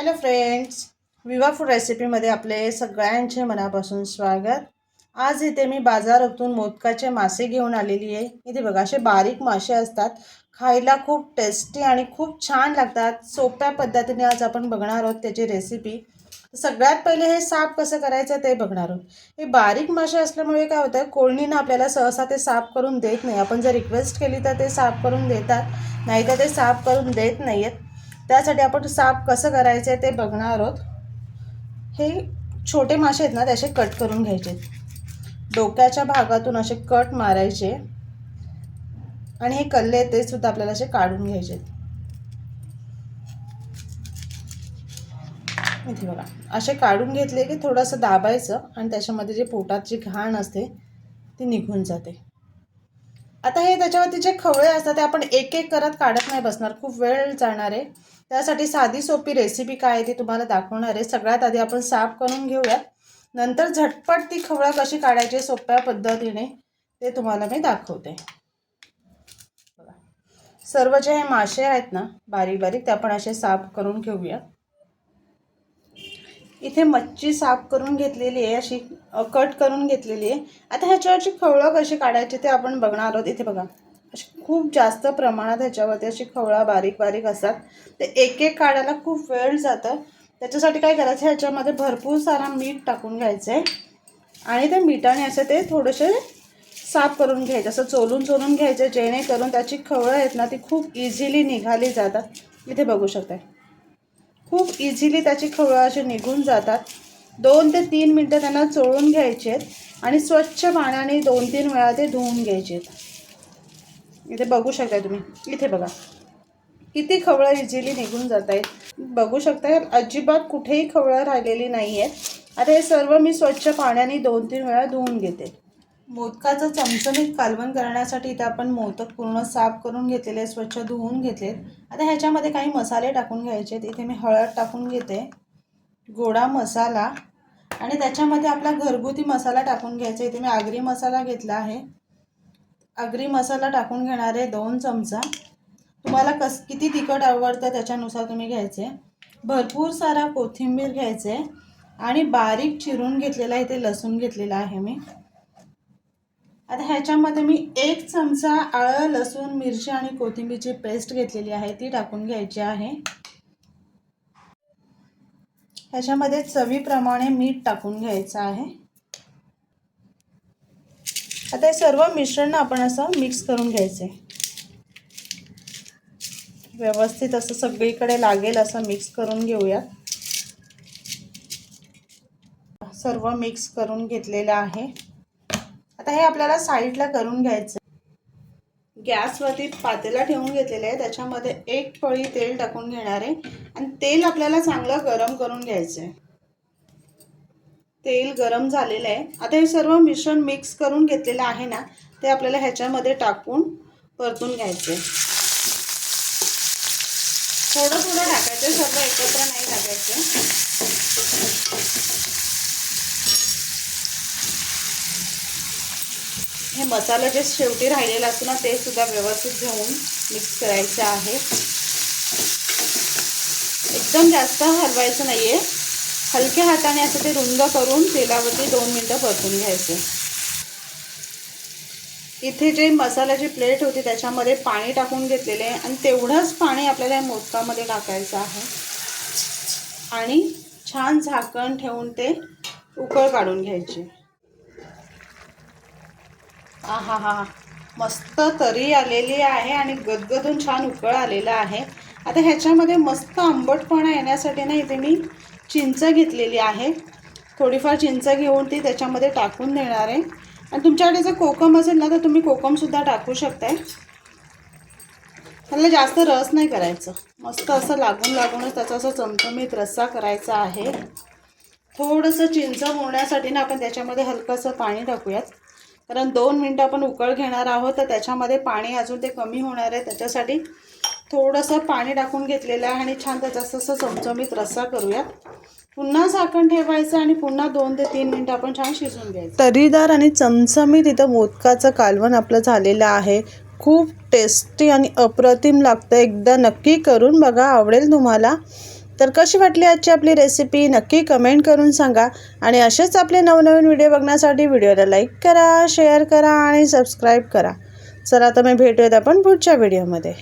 Hello friends विवा food रेसिपीमध्ये आपले सगळ्यांचे मनापासून स्वागत. आज इथे मी बाजारातून मोदकाचे मासे घेऊन आलेली आहे. इथे बघा असे बारीक मासे असतात. खायला खूप टेस्टी आणि खूप छान लागतात. सोप्या पद्धतीने आज आपण बघणार आहोत त्याची रेसिपी सगळ्यात पहिले हे साफ कसं करायचं ते बघणार आहोत. हे बारीक मासे असल्यामुळे काय होतं कोळणीनं आपल्याला सहसा ते साफ करून देत नाही. आपण जर रिक्वेस्ट केली तर ते साफ करून देतात नाही तर ते साफ करून देत नाही आहेत त्यासाठी आपण साफ कसं करायचं आहे ते बघणार आहोत. हे छोटे मासे आहेत ना ते असे कट करून घ्यायचे. डोक्याच्या भागातून असे कट मारायचे. आणि हे कल्ले ते सुद्धा आपल्याला असे काढून घ्यायचे इथे बघा. असे काढून घेतले की थोडंसं दाबायचं आणि त्याच्यामध्ये जे पोटात जी घाण असते ती निघून जाते. आता हे त्याच्यावरती जे खवळे असतात ते आपण एक एक करत काढत नाही बसणार. खूप वेळ जाणार आहे. त्यासाठी साधी सोपी रेसिपी काय आहे ती तुम्हाला दाखवणार आहे. सगळ्यात आधी आपण साफ करून घेऊयात. नंतर झटपट ती खवळं कशी काढायची सोप्या पद्धतीने ते तुम्हाला मी दाखवते. बघा. सर्व जे हे मासे आहेत ना बारीक बारीक ते आपण असे साफ करून घेऊया इथे मच्छी साफ करून घेतलेली आहे अशी कट करून घेतलेली आहे. आता ह्याच्यावरची खवळं कशी काढायची ते आपण बघणार आहोत. इथे बघा. अशी खूप जास्त प्रमाणात ह्याच्यावरती अशी खवळा बारीक बारीक असतात. ते एक एक काढायला खूप वेळ जातं. त्याच्यासाठी काय करायचं ह्याच्यामध्ये भरपूर सारा मीठ टाकून घ्यायचं आहे आणि त्या मिठाने असं ते थोडेसे साफ करून घ्यायचं असं चोलून चोलून घ्यायचं जेणेकरून त्याची खवळं आहेत ना ती खूप इझिली निघाली जातात. इथे बघू शकताय. खूप इझिली त्याची खवळं अशी निघून जातात. दोन ते तीन मिनटं त्यांना चोळून घ्यायचे आहेत आणि स्वच्छ पाण्याने दोन तीन वेळा ते धुवून घ्यायचे. आहेत इथे बघू शकताय तुम्ही. इथे बघा. किती खवळं इझिली निघून जात आहेत बघू शकता अजिबात कुठेही खवळं राहिलेली नाही आहेत आता हे सर्व मी स्वच्छ पाण्याने दोन तीन वेळा धुवून घेते. मोदकाचं चमचमीत कालवण करण्यासाठी इथे आपण मोदक पूर्ण साफ करून घेतलेले स्वच्छ धुवून घेतले आता ह्याच्यामध्ये काही मसाले टाकून घ्यायचे इथे मी हळद टाकून घेते गोडा मसाला आणि त्याच्यामध्ये आपला घरगुती मसाला टाकून घ्यायचा. इथे मी आगरी मसाला घेतला आहे. आगरी मसाला टाकून घेणार आहे दोन चमचा. तुम्हाला कस किती तिखट आवडतं त्याच्यानुसार तुम्ही घ्यायचे. भरपूर सारा कोथिंबीर घ्यायचे. आणि बारीक चिरून घेतलेला इथे लसूण घेतलेला आहे मी. आता ह्याच्यामध्ये मी एक चमचा आळं लसूण मिरची आणि कोथिंबीरची पेस्ट घेतलेली आहे. ती टाकून घ्यायची आहे. ह्याच्यामध्ये चवीप्रमाणे मीठ टाकून घ्यायचं आहे. आता हे सर्व मिश्रण आपण असं मिक्स करून घ्यायचं. आहे व्यवस्थित असं सगळीकडे लागेल असं मिक्स करून घेऊयात सर्व मिक्स करून घेतलेलं आहे. आता हे आपल्याला साईडला करून घ्यायचं गॅसवरती पातेला ठेवून घेतलेलं आहे. त्याच्यामध्ये एक पळी तेल टाकून घेणार आहे. आणि तेल आपल्याला चांगलं गरम करून घ्यायचं आहे. तेल गरम झालेलं आहे. आता हे सर्व मिश्रण मिक्स करून घेतलेलं आहे ना ते आपल्याला ह्याच्यामध्ये टाकून परतून घ्यायचे थोडं थोडं टाकायचं सर्व एकत्र नाही टाकायचं हे मसाला जे शेवटी राहिलेला असतो ना ते सुद्धा व्यवस्थित घेऊन मिक्स करायचं आहे. एकदम जास्त हलवायचं नाही आहे हलक्या हाताने असं ते रुंद करून तेलावरती दोन मिनटं परतून घ्यायचे. इथे जे मसाल्याची प्लेट होती त्याच्यामध्ये पाणी टाकून घेतलेले आहे आणि तेवढंच पाणी आपल्याला या मोदकामध्ये टाकायचं आहे. आणि छान झाकण ठेवून ते उकळ काढून घ्यायची. हा हा. मस्त तरी आलेली आहे आणि गदगदून छान उकळ आलेला आहे. आता ह्याच्यामध्ये मस्त आंबटपणा येण्यासाठी ना इथे मी चिंच घेतलेली आहे. थोडीफार चिंच घेऊन ती त्याच्यामध्ये टाकून देणार आहे. आणि तुमच्याकडे जर कोकम असेल ना तर तुम्ही कोकमसुद्धा टाकू शकताय. त्याला जास्त रस नाही करायचं. मस्त असं लागून लागूनच त्याचा असं चमचमीत रस्सा करायचा आहे. थोडंसं चिंच मोडण्यासाठी ना आपण त्याच्यामध्ये हलकंसं पाणी टाकूयात. कारण दोन मिनटं आपण उकळ घेणार आहोत तर त्याच्यामध्ये पाणी अजून ते कमी होणार आहे. त्याच्यासाठी थोडंसं पाणी टाकून घेतलेलं आहे आणि छान त्याचा असं चमचमीत रस्सा करूयात. पुन्हा झाकण ठेवायचं आणि पुन्हा दोन ते तीन मिनटं आपण छान शिजवून घ्यायचं. तरीदार आणि चमचमीत इथं मोदकाचं कालवण आपलं झालेलं आहे. खूप टेस्टी आणि अप्रतिम लागतं. एकदा नक्की करून बघा आवडेल तुम्हाला. तर कशी वाटली आजची आपली रेसिपी नक्की कमेंट करून सांगा. आणि असेच आपले नवनवीन व्हिडिओ बघण्यासाठी व्हिडिओला लाईक करा शेअर करा आणि सबस्क्राईब करा. चला तर मी भेटूयात आपण पुढच्या व्हिडिओमध्ये